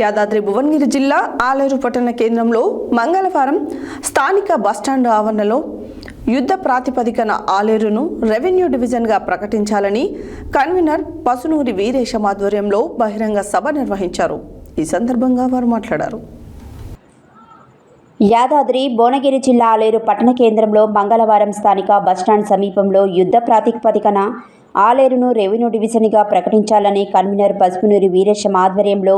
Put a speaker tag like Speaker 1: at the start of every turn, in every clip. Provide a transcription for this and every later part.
Speaker 1: యాదాద్రి భువనగిరి జిల్లా ఆలేరు పట్టణ కేంద్రంలో మంగళవారం స్థానిక బస్టాండ్ ఆవరణలో యుద్ధ ప్రాతిపదికన ఆలేరును రెవెన్యూ డివిజన్గా ప్రకటించాలని కన్వీనర్ పసునూరి వీరేశం ఆధ్వర్యంలో బహిరంగ సభ నిర్వహించారు. ఈ సందర్భంగా వారు మాట్లాడారు.
Speaker 2: యాదాద్రి భువనగిరి జిల్లా ఆలేరు పట్టణ కేంద్రంలో మంగళవారం స్థానిక బస్టాండ్ సమీపంలో యుద్ధ ప్రాతిపదికన ఆలేరును రెవెన్యూ డివిజన్గా ప్రకటించాలని కన్వీనర్ పసుపునూరి వీరేశం ఆధ్వర్యంలో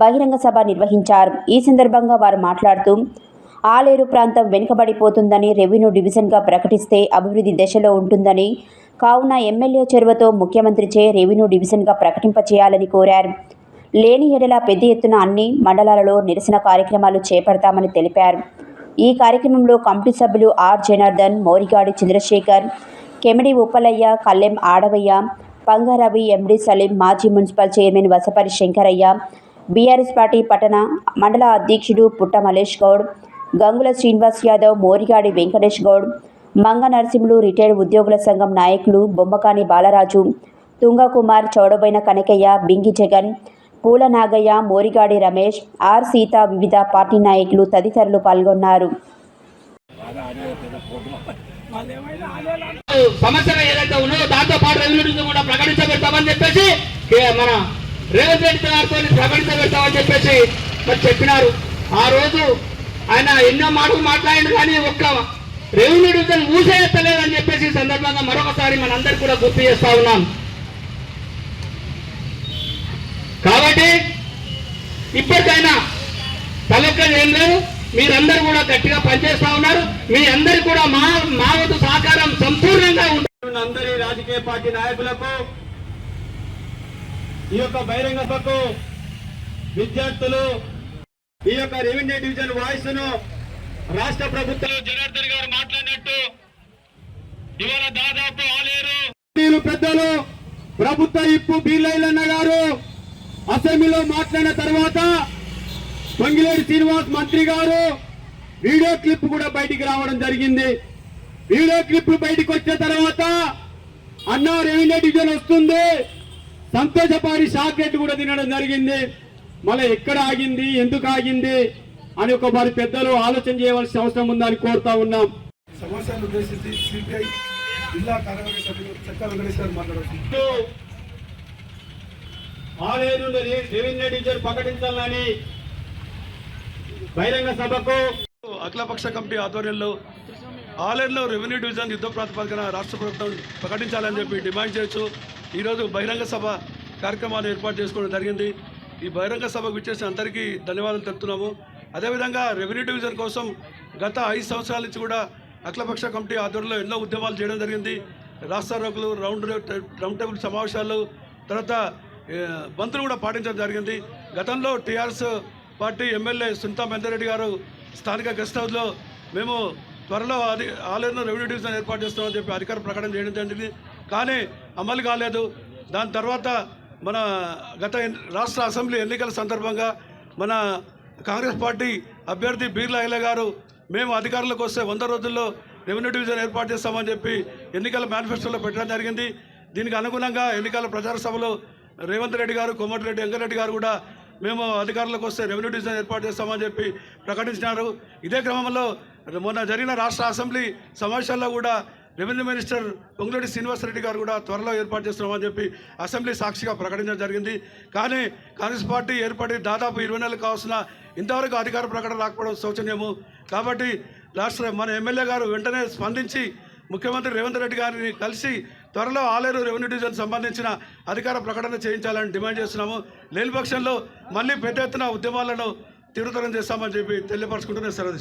Speaker 2: బహిరంగ సభ నిర్వహించారు. ఈ సందర్భంగా వారు మాట్లాడుతూ ఆలేరు ప్రాంతం వెనుకబడిపోతుందని రెవెన్యూ డివిజన్గా ప్రకటిస్తే అభివృద్ధి దశలో ఉంటుందని కావున ఎమ్మెల్యే చెరువతో ముఖ్యమంత్రిచే రెవెన్యూ డివిజన్గా ప్రకటింపచేయాలని కోరారు. లేని ఎడల పెద్ద ఎత్తున అన్ని మండలాలలో నిరసన కార్యక్రమాలు చేపడతామని తెలిపారు. ఈ కార్యక్రమంలో కమిటీ సభ్యులు ఆర్ జనార్దన్ మోరిగాడి చంద్రశేఖర్ కెమిడి ఉప్పలయ్య కల్లెం ఆడవయ్య పంగారవి ఎండి సలీం మాజీ municipal chairman Vasapari Shankaraiah BRS party పట్టణ మండల అధ్యక్షుడు పుట్ట మలేష్ గౌడ్ గంగుల శ్రీనివాస్ యాదవ్ మోరిగాడి వెంకటేష్ గౌడ్ మంగ నరసింహులు రిటైర్డ్ ఉద్యోగుల సంఘం నాయకులు బొమ్మకాని బాలరాజు తుంగకుమార్ చౌడబైన కనకయ్య బింగి జగన్ పూల నాగయ్య మోరిగాడి రమేష్ ఆర్ సీత వివిధ పార్టీ నాయకులు తదితరులు పాల్గొన్నారు.
Speaker 3: సమస్యలు ఏదైతే ఉన్నదో దాంతో పాటు కూడా ప్రకటించబెడతామని చెప్పేసి మన రేవంత్ రెడ్డి గారితో ప్రకటించబెడతామని చెప్పేసి మరి చెప్పినారు. ఆ రోజు ఆయన ఎన్నో మాటలు మాట్లాడిన కానీ ఒక్క రెవెన్యూ డివిజన్ ఊసేయత్తలేదని చెప్పేసి ఈ సందర్భంగా మరొకసారి మనందరికీ కూడా గుర్తు చేస్తా ఉన్నాం. కాబట్టి ఇప్పటికైనా తలెక్కలు ఏం లేదు మీరందరూ కూడా గట్టిగా పనిచేస్తా ఉన్నారు. మీ అందరు కూడా మా మా వంతు సహకారం సంపూర్ణంగా ఉంటుంది. అందరి రాజకీయ పార్టీ నాయకులకు ఈ యొక్క బహిరంగ సభకు విద్యార్థులు ఈ యొక్క రెవెన్యూ డివిజన్ వాయిస్ను రాష్ట్ర ప్రభుత్వం జనార్దన్ గారు మాట్లాడినట్టు ఇవాళ దాదాపు ఆలేరు పెద్దలు ప్రభుత్వ ఇప్పు బీర్లైలన్న గారు అసెంబ్లీలో మాట్లాడిన తర్వాత పొంగిలేరు శ్రీనివాస్ మంత్రి గారు వీడియో క్లిప్ కూడా బయటికి రావడం జరిగింది. వీడియో క్లిప్ బయటికి వచ్చిన తర్వాత అన్నా రెవెన్యూ డివిజన్ వస్తుంది. సంతోషపారి షాక్లెట్ కూడా తినడం జరిగింది. మళ్ళీ ఎక్కడ ఆగింది ఎందుకు ఆగింది అని ఒక వారి పెద్దలు ఆలోచన చేయవలసిన అవసరం ఉందని కోరుతా ఉన్నాం.
Speaker 4: సమస్యను ఉద్దేశించి సిపిఐ జిల్లా కార్యవర్గ సభ్యులు చెక్క వెంకటేశ్వర్ మాట్లాడుతున్నారు
Speaker 3: ఇటు ఆలేరు రెవెన్యూ డివిజన్ ప్రకటించాలని బహిరంగ సభకు
Speaker 4: అఖిలపక్ష కమిటీ ఆధ్వర్యంలో ఆలేరులో రెవెన్యూ డివిజన్ యుద్ధ ప్రాతిపదికన రాష్ట్ర ప్రభుత్వం ప్రకటించాలని చెప్పి డిమాండ్ చేయొచ్చు. ఈరోజు బహిరంగ సభ కార్యక్రమాన్ని ఏర్పాటు చేసుకోవడం జరిగింది. ఈ బహిరంగ సభకు విచ్చేసిన అందరికీ ధన్యవాదాలు తెలుపుతున్నాము. అదేవిధంగా రెవెన్యూ డివిజన్ కోసం గత ఐదు సంవత్సరాల నుంచి కూడా అఖిలపక్ష కమిటీ ఆధ్వర్యంలో ఎన్నో ఉద్యమాలు చేయడం జరిగింది. రాష్ట్ర రౌండ్ రౌండ్ టేబుల్ సమావేశాలు తర్వాత బంతులు కూడా పాటించడం జరిగింది. గతంలో TRS party MLA Sunitha Mendareddy గారు స్థానిక గెస్ట్ హౌస్లో మేము త్వరలో అది ఆలయంలో రెవెన్యూ డివిజన్ ఏర్పాటు చేస్తామని చెప్పి అధికార ప్రకటన చేయడం జరిగింది. కానీ అమలు కాలేదు. దాని తర్వాత మన గత రాష్ట్ర అసెంబ్లీ ఎన్నికల సందర్భంగా మన కాంగ్రెస్ పార్టీ అభ్యర్థి బీర్లా ఐల గారు మేము అధికారంలోకి వస్తే వంద రోజుల్లో రెవెన్యూ డివిజన్ ఏర్పాటు చేస్తామని చెప్పి ఎన్నికల మేనిఫెస్టోలో పెట్టడం జరిగింది. దీనికి అనుగుణంగా ఎన్నికల ప్రచార సభలో రేవంత్ రెడ్డి గారు కోమటిరెడ్డి వెంకరెడ్డి గారు కూడా మేము అధికారంలోకి వస్తే రెవెన్యూ డివిజన్ ఏర్పాటు చేస్తామని చెప్పి ప్రకటించినారు. ఇదే క్రమంలో మొన్న జరిగిన రాష్ట్ర అసెంబ్లీ సమావేశాల్లో కూడా రెవెన్యూ మినిస్టర్ పొంగులేటి శ్రీనివాసరెడ్డి గారు కూడా త్వరలో ఏర్పాటు చేస్తున్నామని చెప్పి అసెంబ్లీ సాక్షిగా ప్రకటించడం జరిగింది. కానీ కాంగ్రెస్ పార్టీ ఏర్పడి దాదాపు ఇరవై నెలలు కావాల్సిన ఇంతవరకు అధికార ప్రకటన రాకపోవడం శోచనీయము. కాబట్టి రాష్ట్ర మన ఎమ్మెల్యే గారు వెంటనే స్పందించి ముఖ్యమంత్రి రేవంత్ రెడ్డి గారిని కలిసి త్వరలో ఆలేరు రెవెన్యూ డివిజన్ సంబంధించిన అధికార ప్రకటన చేయించాలని డిమాండ్ చేస్తున్నాము. లేని పక్షంలో మళ్ళీ పెద్ద ఎత్తున ఉద్యమాలను తీవ్రతరం చేస్తామని చెప్పి తెలియపరచుకుంటూనే సెలవు